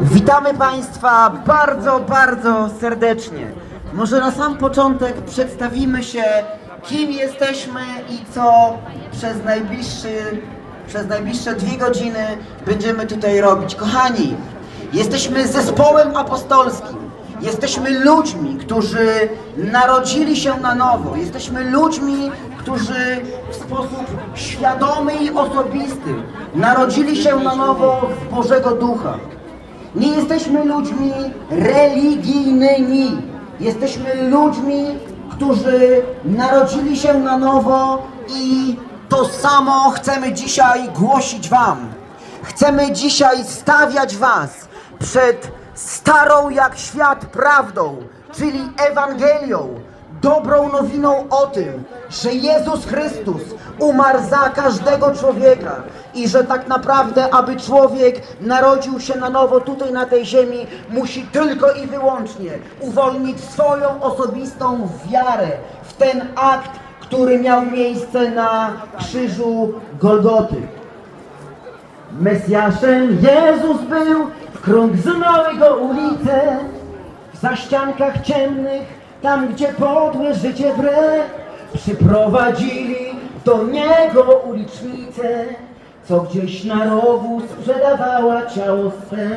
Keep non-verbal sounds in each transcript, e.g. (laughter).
Witamy Państwa bardzo, bardzo serdecznie. Może na sam początek przedstawimy się, kim jesteśmy i co przez, najbliższy, przez najbliższe dwie godziny będziemy tutaj robić. Kochani, jesteśmy zespołem apostolskim. Jesteśmy ludźmi, którzy narodzili się na nowo. Jesteśmy ludźmi, którzy w sposób świadomy i osobisty narodzili się na nowo z Bożego Ducha. Nie jesteśmy ludźmi religijnymi. Jesteśmy ludźmi, którzy narodzili się na nowo i to samo chcemy dzisiaj głosić Wam. Chcemy dzisiaj stawiać Was przed starą jak świat prawdą, czyli Ewangelią, dobrą nowiną o tym, że Jezus Chrystus umarł za każdego człowieka i że tak naprawdę, aby człowiek narodził się na nowo tutaj na tej ziemi, musi tylko i wyłącznie uwolnić swoją osobistą wiarę w ten akt, który miał miejsce na krzyżu Golgoty. Mesjaszem Jezus był, w krąg znały go ulice, w zaściankach ciemnych, tam gdzie podłe życie wre, przyprowadzili do niego ulicznicę, co gdzieś na rogu sprzedawała ciało swe.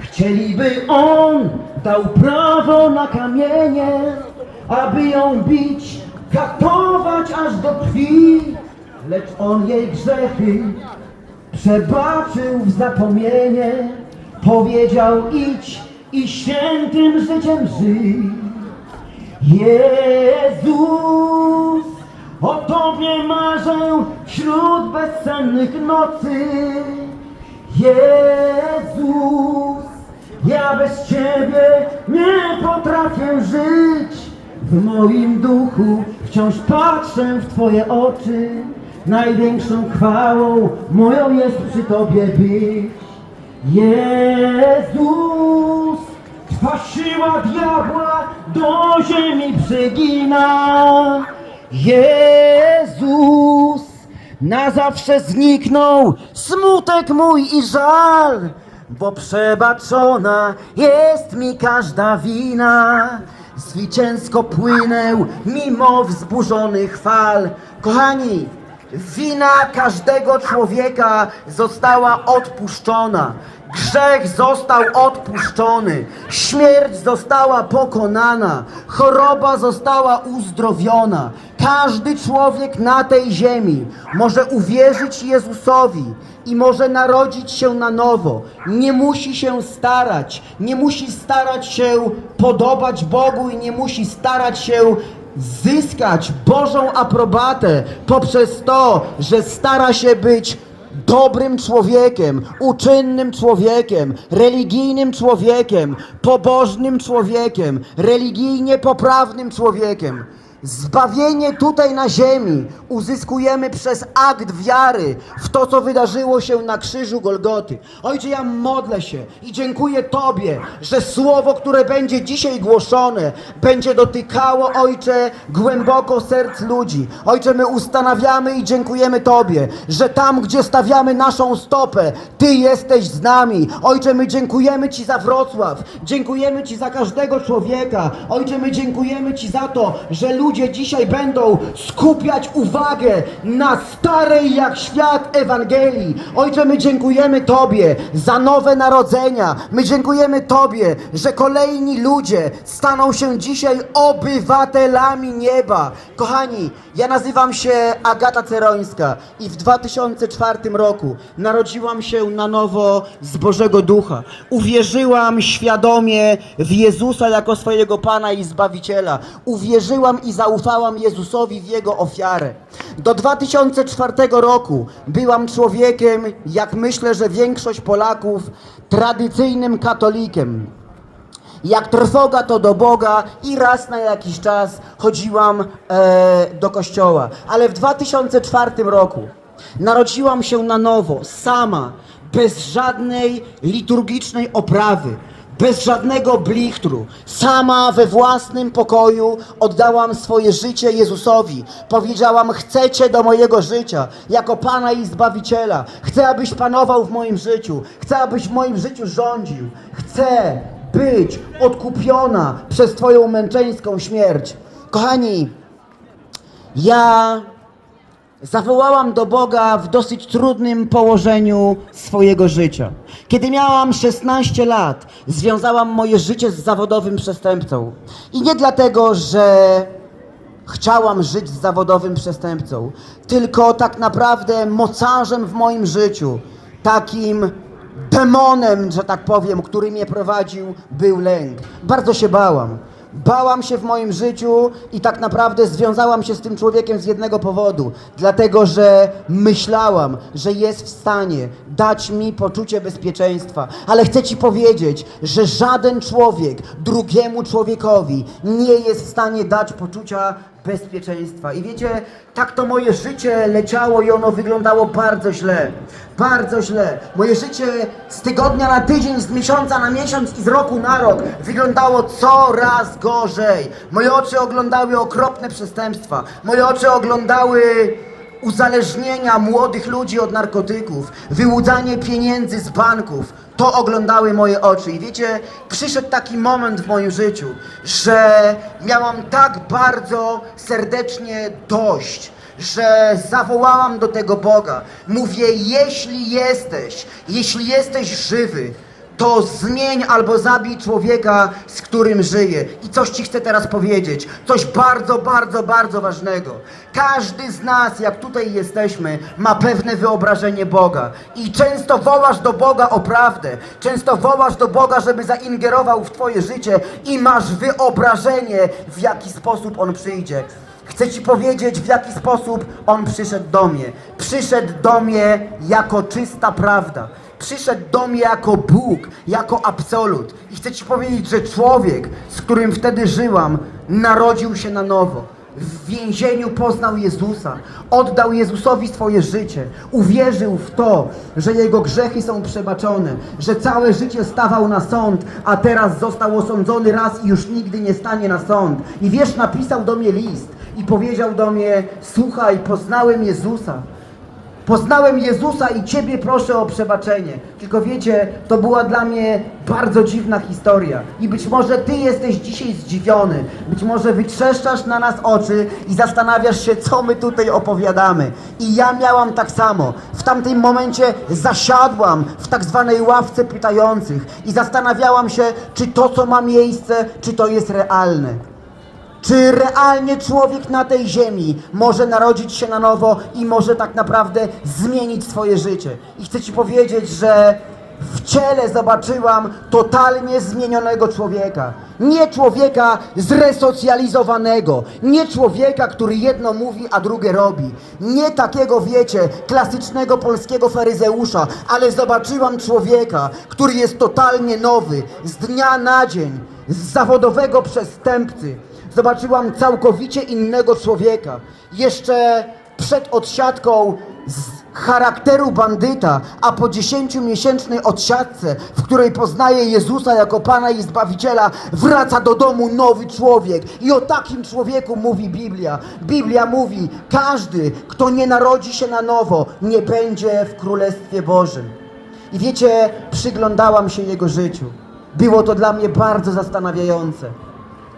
Chcieliby on dał prawo na kamienie, aby ją bić, katować aż do krwi, lecz on jej grzechy przebaczył w zapomnienie, powiedział idź i świętym życiem żyj. Jezus, o Tobie marzę wśród bezsennych nocy. Jezus, ja bez Ciebie nie potrafię żyć. W moim duchu wciąż patrzę w Twoje oczy. Największą chwałą moją jest przy Tobie być. Jezus, Twa siła diabła do ziemi przygina. Jezus, na zawsze zniknął smutek mój i żal, bo przebaczona jest mi każda wina. Zwycięsko płynę mimo wzburzonych fal. Kochani, wina każdego człowieka została odpuszczona. Grzech został odpuszczony, śmierć została pokonana, choroba została uzdrowiona. Każdy człowiek na tej ziemi może uwierzyć Jezusowi i może narodzić się na nowo. Nie musi się starać, nie musi starać się podobać Bogu i nie musi starać się zyskać Bożą aprobatę poprzez to, że stara się być dobrym człowiekiem, uczynnym człowiekiem, religijnym człowiekiem, pobożnym człowiekiem, religijnie poprawnym człowiekiem. Zbawienie tutaj na ziemi uzyskujemy przez akt wiary w to, co wydarzyło się na krzyżu Golgoty. Ojcze, ja modlę się i dziękuję Tobie, że słowo, które będzie dzisiaj głoszone, będzie dotykało, Ojcze, głęboko serc ludzi. Ojcze, my ustanawiamy i dziękujemy Tobie, że tam, gdzie stawiamy naszą stopę, Ty jesteś z nami. Ojcze, my dziękujemy Ci za Wrocław, dziękujemy Ci za każdego człowieka. Ojcze, my dziękujemy Ci za to, że ludzie dzisiaj będą skupiać uwagę na starej jak świat Ewangelii. Ojcze, my dziękujemy Tobie za nowe narodzenia. My dziękujemy Tobie, że kolejni ludzie staną się dzisiaj obywatelami nieba. Kochani, ja nazywam się Agata Cerońska i w 2004 roku narodziłam się na nowo z Bożego Ducha. Uwierzyłam świadomie w Jezusa jako swojego Pana i Zbawiciela. Uwierzyłam i zaufałam Jezusowi w Jego ofiarę. Do 2004 roku byłam człowiekiem, jak myślę, że większość Polaków, tradycyjnym katolikiem. Jak trwoga to do Boga i raz na jakiś czas chodziłam e, do kościoła. Ale w 2004 roku narodziłam się na nowo, sama, bez żadnej liturgicznej oprawy. Bez żadnego blichtru, sama we własnym pokoju oddałam swoje życie Jezusowi. Powiedziałam: Chcecie do mojego życia, jako Pana i Zbawiciela. Chcę, abyś panował w moim życiu. Chcę, abyś w moim życiu rządził. Chcę być odkupiona przez Twoją męczeńską śmierć. Kochani, ja zawołałam do Boga w dosyć trudnym położeniu swojego życia. Kiedy miałam 16 lat, związałam moje życie z zawodowym przestępcą. I nie dlatego, że chciałam żyć z zawodowym przestępcą, tylko tak naprawdę mocarzem w moim życiu, takim demonem, że tak powiem, który mnie prowadził, był lęk. Bardzo się bałam. Bałam się w moim życiu i tak naprawdę związałam się z tym człowiekiem z jednego powodu. Dlatego, że myślałam, że jest w stanie dać mi poczucie bezpieczeństwa. Ale chcę Ci powiedzieć, że żaden człowiek drugiemu człowiekowi nie jest w stanie dać poczucia bezpieczeństwa. I wiecie, tak to moje życie leciało i ono wyglądało bardzo źle. Bardzo źle. Moje życie z tygodnia na tydzień, z miesiąca na miesiąc i z roku na rok wyglądało coraz gorzej. Moje oczy oglądały okropne przestępstwa. Moje oczy oglądały uzależnienia młodych ludzi od narkotyków, wyłudzanie pieniędzy z banków. To oglądały moje oczy. I wiecie, przyszedł taki moment w moim życiu, że miałam tak bardzo serdecznie dość, że zawołałam do tego Boga. Mówię, jeśli jesteś, jeśli jesteś żywy, to zmień albo zabij człowieka, z którym żyję. I coś Ci chcę teraz powiedzieć. Coś bardzo, bardzo, bardzo ważnego. Każdy z nas, jak tutaj jesteśmy, ma pewne wyobrażenie Boga. I często wołasz do Boga o prawdę. Często wołasz do Boga, żeby zaingerował w Twoje życie i masz wyobrażenie, w jaki sposób On przyjdzie. Chcę Ci powiedzieć, w jaki sposób On przyszedł do mnie. Przyszedł do mnie jako czysta prawda. Przyszedł do mnie jako Bóg, jako absolut. I chcę Ci powiedzieć, że człowiek, z którym wtedy żyłam, narodził się na nowo. W więzieniu poznał Jezusa, oddał Jezusowi swoje życie, uwierzył w to, że jego grzechy są przebaczone, że całe życie stawał na sąd, a teraz został osądzony raz i już nigdy nie stanie na sąd. I wiesz, napisał do mnie list i powiedział do mnie: Słuchaj, poznałem Jezusa. Poznałem Jezusa i Ciebie proszę o przebaczenie. Tylko wiecie, to była dla mnie bardzo dziwna historia. I być może Ty jesteś dzisiaj zdziwiony. Być może wytrzeszczasz na nas oczy i zastanawiasz się, co my tutaj opowiadamy. I ja miałam tak samo. W tamtym momencie zasiadłam w tak zwanej ławce pytających i zastanawiałam się, czy to, co ma miejsce, czy to jest realne. Czy realnie człowiek na tej ziemi może narodzić się na nowo i może tak naprawdę zmienić swoje życie? I chcę Ci powiedzieć, że w ciele zobaczyłam totalnie zmienionego człowieka. Nie człowieka zresocjalizowanego, nie człowieka, który jedno mówi, a drugie robi. Nie takiego, wiecie, klasycznego polskiego faryzeusza, ale zobaczyłam człowieka, który jest totalnie nowy, z dnia na dzień, z zawodowego przestępcy. Zobaczyłam całkowicie innego człowieka. Jeszcze przed odsiadką z charakteru bandyta, a po dziesięciomiesięcznej odsiadce, w której poznaje Jezusa jako Pana i Zbawiciela, wraca do domu nowy człowiek. I o takim człowieku mówi Biblia. Biblia mówi, każdy, kto nie narodzi się na nowo, nie będzie w Królestwie Bożym. I wiecie, przyglądałam się jego życiu. Było to dla mnie bardzo zastanawiające.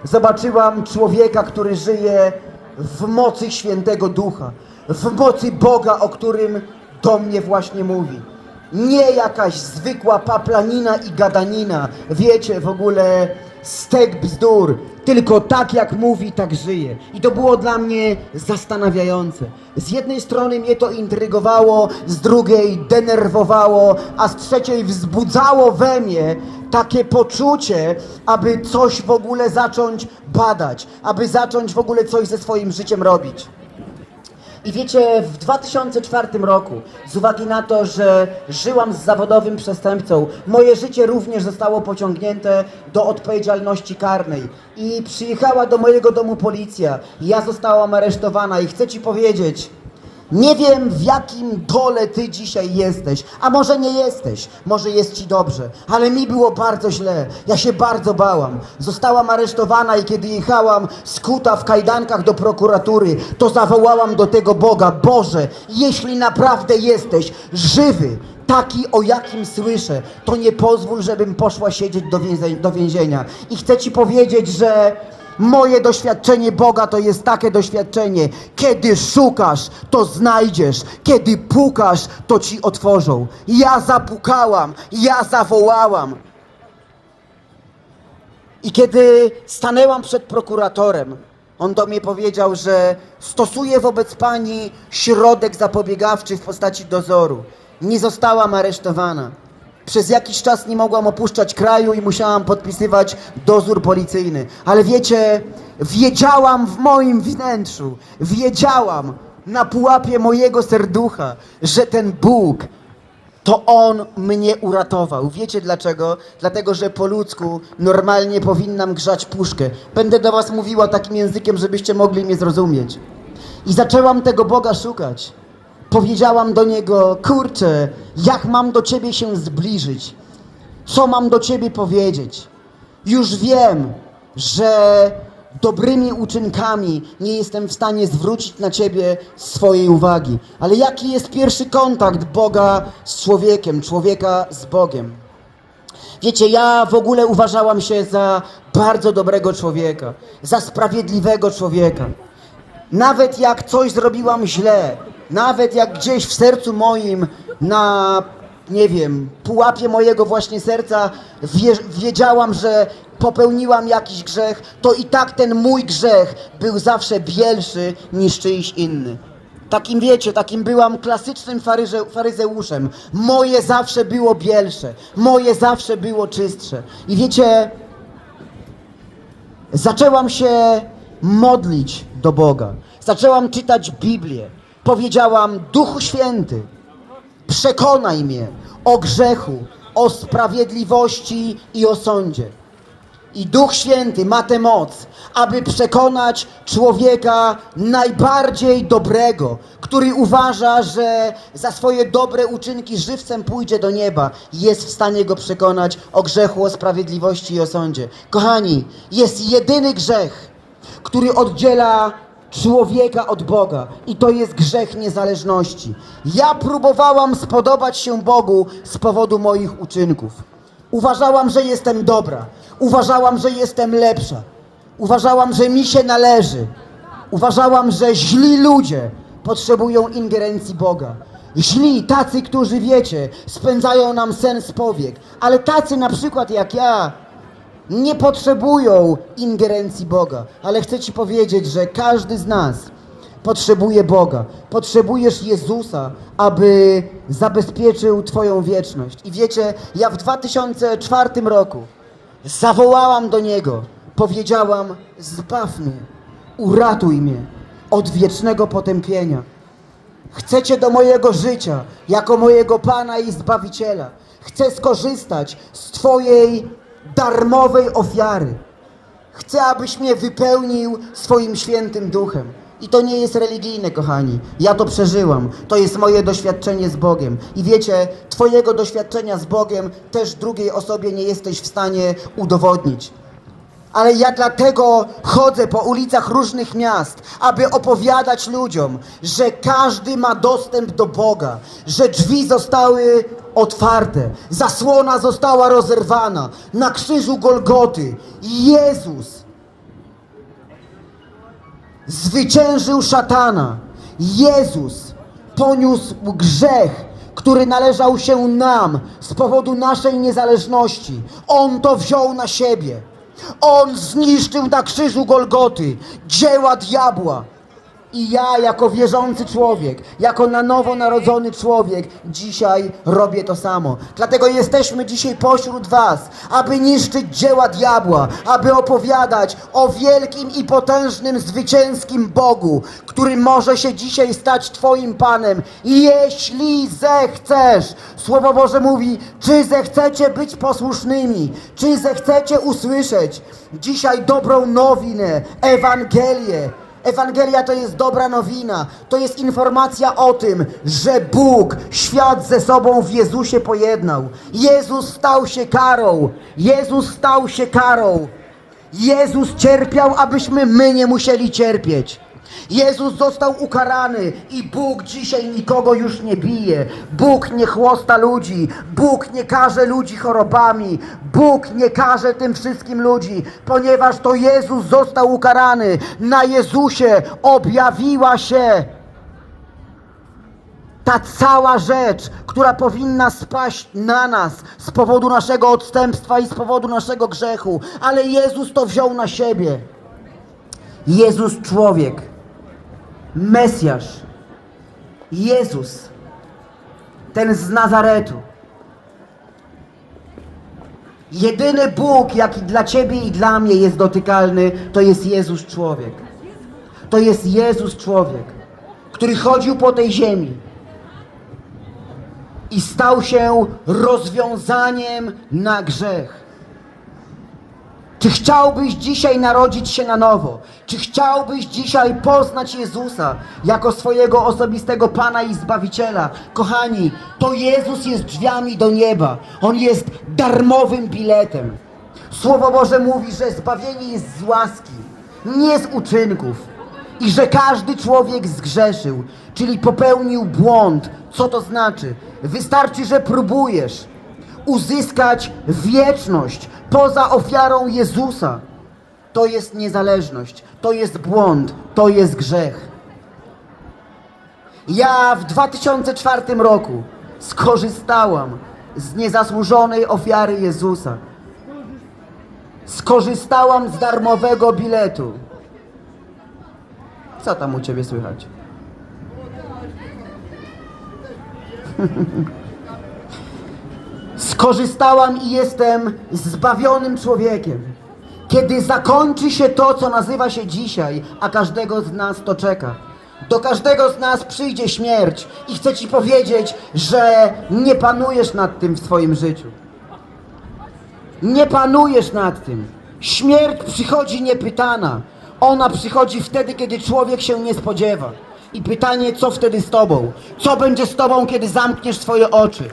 Zobaczyłam człowieka, który żyje w mocy świętego ducha, w mocy Boga, o którym do mnie właśnie mówi. Nie jakaś zwykła paplanina i gadanina, wiecie, w ogóle stek bzdur, tylko tak jak mówi, tak żyje. I to było dla mnie zastanawiające. Z jednej strony mnie to intrygowało, z drugiej denerwowało, a z trzeciej wzbudzało we mnie takie poczucie, aby coś w ogóle zacząć badać, aby zacząć w ogóle coś ze swoim życiem robić. I wiecie, w 2004 roku, z uwagi na to, że żyłam z zawodowym przestępcą, moje życie również zostało pociągnięte do odpowiedzialności karnej. I przyjechała do mojego domu policja. Ja zostałam aresztowana i chcę Ci powiedzieć, Nie wiem, w jakim dole ty dzisiaj jesteś, a może nie jesteś, może jest ci dobrze, ale mi było bardzo źle. Ja się bardzo bałam. Zostałam aresztowana i kiedy jechałam skuta w kajdankach do prokuratury, to zawołałam do tego Boga: Boże, jeśli naprawdę jesteś żywy, taki o jakim słyszę, to nie pozwól, żebym poszła siedzieć do, więzienia. I chcę ci powiedzieć, że Moje doświadczenie Boga to jest takie doświadczenie, kiedy szukasz, to znajdziesz, kiedy pukasz, to ci otworzą. Ja zapukałam, ja zawołałam. I kiedy stanęłam przed prokuratorem, on do mnie powiedział, że stosuje wobec pani środek zapobiegawczy w postaci dozoru. Nie zostałam aresztowana. Przez jakiś czas nie mogłam opuszczać kraju i musiałam podpisywać dozór policyjny. Ale wiecie, wiedziałam w moim wnętrzu, wiedziałam na pułapie mojego serducha, że ten Bóg to On mnie uratował. Wiecie dlaczego? Dlatego, że po ludzku normalnie powinnam grzać puszkę. Będę do Was mówiła takim językiem, żebyście mogli mnie zrozumieć. I zaczęłam tego Boga szukać. Powiedziałam do Niego, kurczę, jak mam do Ciebie się zbliżyć? Co mam do Ciebie powiedzieć? Już wiem, że dobrymi uczynkami nie jestem w stanie zwrócić na Ciebie swojej uwagi. Ale jaki jest pierwszy kontakt Boga z człowiekiem, człowieka z Bogiem? Wiecie, ja w ogóle uważałam się za bardzo dobrego człowieka, za sprawiedliwego człowieka. Nawet jak coś zrobiłam źle, nawet jak gdzieś w sercu moim, na, nie wiem, pułapie mojego właśnie serca wie, wiedziałam, że popełniłam jakiś grzech, to i tak ten mój grzech był zawsze bielszy niż czyjś inny. Takim wiecie, takim byłam klasycznym faryże, faryzeuszem. Moje zawsze było bielsze, moje zawsze było czystsze. I wiecie, zaczęłam się modlić do Boga. Zaczęłam czytać Biblię. Powiedziałam, Duchu Święty, przekonaj mnie o grzechu, o sprawiedliwości i o sądzie. I Duch Święty ma tę moc, aby przekonać człowieka najbardziej dobrego, który uważa, że za swoje dobre uczynki żywcem pójdzie do nieba, jest w stanie go przekonać o grzechu, o sprawiedliwości i o sądzie. Kochani, jest jedyny grzech, który oddziela człowieka od Boga i to jest grzech niezależności. Ja próbowałam spodobać się Bogu z powodu moich uczynków. Uważałam, że jestem dobra. Uważałam, że jestem lepsza. Uważałam, że mi się należy. Uważałam, że źli ludzie potrzebują ingerencji Boga. Źli, tacy, którzy wiecie, spędzają nam sen z powiek, ale tacy na przykład jak ja, nie potrzebują ingerencji Boga, ale chcę Ci powiedzieć, że każdy z nas potrzebuje Boga. Potrzebujesz Jezusa, aby zabezpieczył Twoją wieczność. I wiecie, ja w 2004 roku zawołałam do Niego, powiedziałam: Zbaw mnie, uratuj mnie od wiecznego potępienia. Chcecie do mojego życia jako mojego Pana i Zbawiciela. Chcę skorzystać z Twojej darmowej ofiary. Chcę, abyś mnie wypełnił swoim świętym duchem. I to nie jest religijne, kochani. Ja to przeżyłam. To jest moje doświadczenie z Bogiem. I wiecie, Twojego doświadczenia z Bogiem też drugiej osobie nie jesteś w stanie udowodnić. Ale ja dlatego chodzę po ulicach różnych miast, aby opowiadać ludziom, że każdy ma dostęp do Boga, że drzwi zostały otwarte, zasłona została rozerwana na krzyżu Golgoty. Jezus zwyciężył szatana. Jezus poniósł grzech, który należał się nam z powodu naszej niezależności. On to wziął na siebie. On zniszczył na krzyżu Golgoty dzieła diabła. I ja, jako wierzący człowiek, jako na nowo narodzony człowiek, dzisiaj robię to samo. Dlatego jesteśmy dzisiaj pośród Was, aby niszczyć dzieła diabła, aby opowiadać o wielkim i potężnym, zwycięskim Bogu, który może się dzisiaj stać Twoim Panem, jeśli zechcesz. Słowo Boże mówi, czy zechcecie być posłusznymi, czy zechcecie usłyszeć dzisiaj dobrą nowinę, Ewangelię. Ewangelia to jest dobra nowina. To jest informacja o tym, że Bóg świat ze sobą w Jezusie pojednał. Jezus stał się karą. Jezus stał się karą. Jezus cierpiał, abyśmy my nie musieli cierpieć. Jezus został ukarany i Bóg dzisiaj nikogo już nie bije. Bóg nie chłosta ludzi. Bóg nie karze ludzi chorobami. Bóg nie karze tym wszystkim ludzi, ponieważ to Jezus został ukarany. Na Jezusie objawiła się ta cała rzecz, która powinna spaść na nas z powodu naszego odstępstwa i z powodu naszego grzechu, ale Jezus to wziął na siebie. Jezus człowiek, Mesjasz, Jezus, ten z Nazaretu. Jedyny Bóg, jaki dla Ciebie i dla mnie jest dotykalny, to jest Jezus człowiek. To jest Jezus człowiek, który chodził po tej ziemi i stał się rozwiązaniem na grzech. Czy chciałbyś dzisiaj narodzić się na nowo? Czy chciałbyś dzisiaj poznać Jezusa jako swojego osobistego Pana i Zbawiciela? Kochani, to Jezus jest drzwiami do nieba. On jest darmowym biletem. Słowo Boże mówi, że zbawienie jest z łaski, nie z uczynków. I że każdy człowiek zgrzeszył, czyli popełnił błąd. Co to znaczy? Wystarczy, że próbujesz uzyskać wieczność poza ofiarą Jezusa. To jest niezależność, to jest błąd, to jest grzech. Ja w 2004 roku skorzystałam z niezasłużonej ofiary Jezusa. Skorzystałam z darmowego biletu. Co tam u ciebie słychać? (laughs) Skorzystałam i jestem zbawionym człowiekiem. Kiedy zakończy się to, co nazywa się dzisiaj, a każdego z nas to czeka. Do każdego z nas przyjdzie śmierć i chcę Ci powiedzieć, że nie panujesz nad tym w swoim życiu. Nie panujesz nad tym. Śmierć przychodzi niepytana. Ona przychodzi wtedy, kiedy człowiek się nie spodziewa. I pytanie, co wtedy z tobą? Co będzie z tobą, kiedy zamkniesz swoje oczy?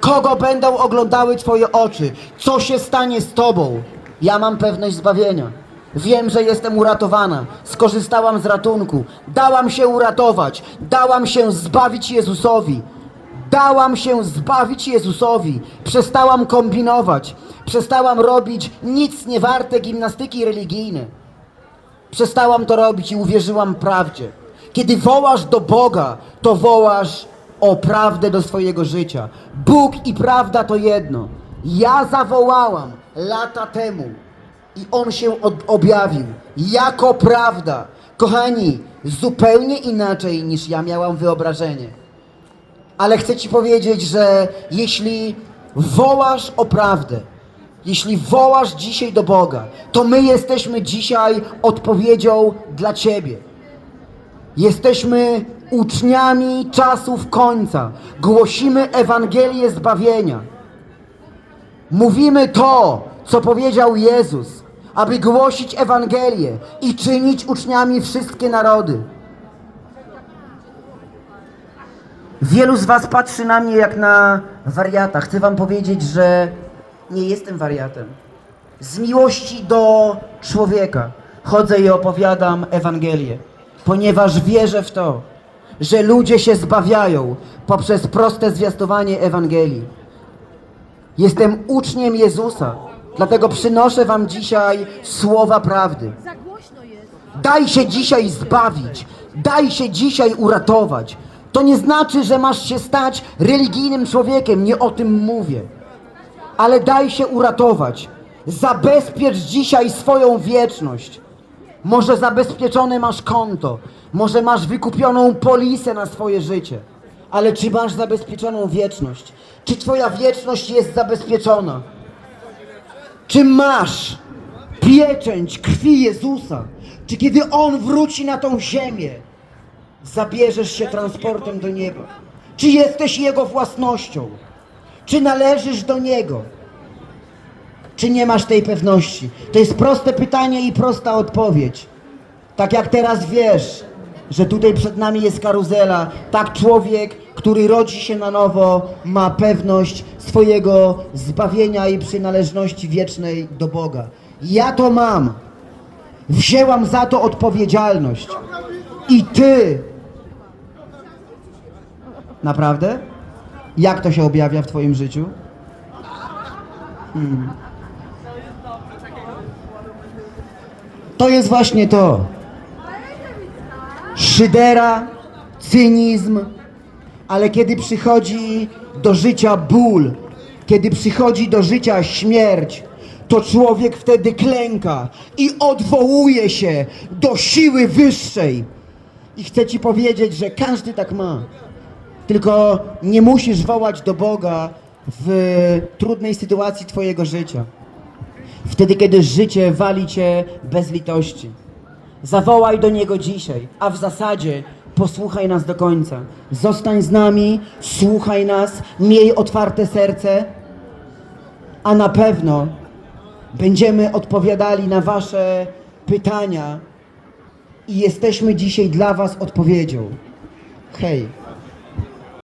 Kogo będą oglądały twoje oczy? Co się stanie z tobą? Ja mam pewność zbawienia. Wiem, że jestem uratowana. Skorzystałam z ratunku. Dałam się uratować. Dałam się zbawić Jezusowi. Dałam się zbawić Jezusowi. Przestałam kombinować. Przestałam robić nic niewarte gimnastyki religijne. Przestałam to robić i uwierzyłam prawdzie. Kiedy wołasz do Boga, to wołasz o prawdę do swojego życia. Bóg i prawda to jedno. Ja zawołałam lata temu i On się objawił jako prawda. Kochani, zupełnie inaczej niż ja miałam wyobrażenie. Ale chcę Ci powiedzieć, że jeśli wołasz o prawdę, jeśli wołasz dzisiaj do Boga, to my jesteśmy dzisiaj odpowiedzią dla Ciebie. Jesteśmy uczniami czasów końca. Głosimy Ewangelię zbawienia. Mówimy to, co powiedział Jezus, aby głosić Ewangelię i czynić uczniami wszystkie narody. Wielu z Was patrzy na mnie jak na wariata. Chcę Wam powiedzieć, że nie jestem wariatem. Z miłości do człowieka chodzę i opowiadam Ewangelię, ponieważ wierzę w to, że ludzie się zbawiają poprzez proste zwiastowanie Ewangelii. Jestem uczniem Jezusa, dlatego przynoszę Wam dzisiaj słowa prawdy. Daj się dzisiaj zbawić. Daj się dzisiaj uratować. To nie znaczy, że masz się stać religijnym człowiekiem. Nie o tym mówię. Ale daj się uratować. Zabezpiecz dzisiaj swoją wieczność. Może zabezpieczone masz konto. Może masz wykupioną polisę na swoje życie. Ale czy masz zabezpieczoną wieczność? Czy twoja wieczność jest zabezpieczona? Czy masz pieczęć krwi Jezusa? Czy kiedy On wróci na tą ziemię, zabierzesz się transportem do nieba? Czy jesteś Jego własnością? Czy należysz do Niego? Czy nie masz tej pewności? To jest proste pytanie i prosta odpowiedź. Tak jak teraz wiesz, że tutaj przed nami jest karuzela, tak człowiek, który rodzi się na nowo, ma pewność swojego zbawienia i przynależności wiecznej do Boga. Ja to mam. Wzięłam za to odpowiedzialność. I ty. Naprawdę? Jak to się objawia w twoim życiu? Hmm. To jest właśnie to. Szydera, cynizm, ale kiedy przychodzi do życia ból, kiedy przychodzi do życia śmierć, to człowiek wtedy klęka i odwołuje się do siły wyższej. I chcę ci powiedzieć, że każdy tak ma. Tylko nie musisz wołać do Boga w trudnej sytuacji Twojego życia. Wtedy, kiedy życie wali Cię bez litości. Zawołaj do Niego dzisiaj, a w zasadzie posłuchaj nas do końca. Zostań z nami, słuchaj nas, miej otwarte serce, a na pewno będziemy odpowiadali na Wasze pytania i jesteśmy dzisiaj dla Was odpowiedzią. Hej,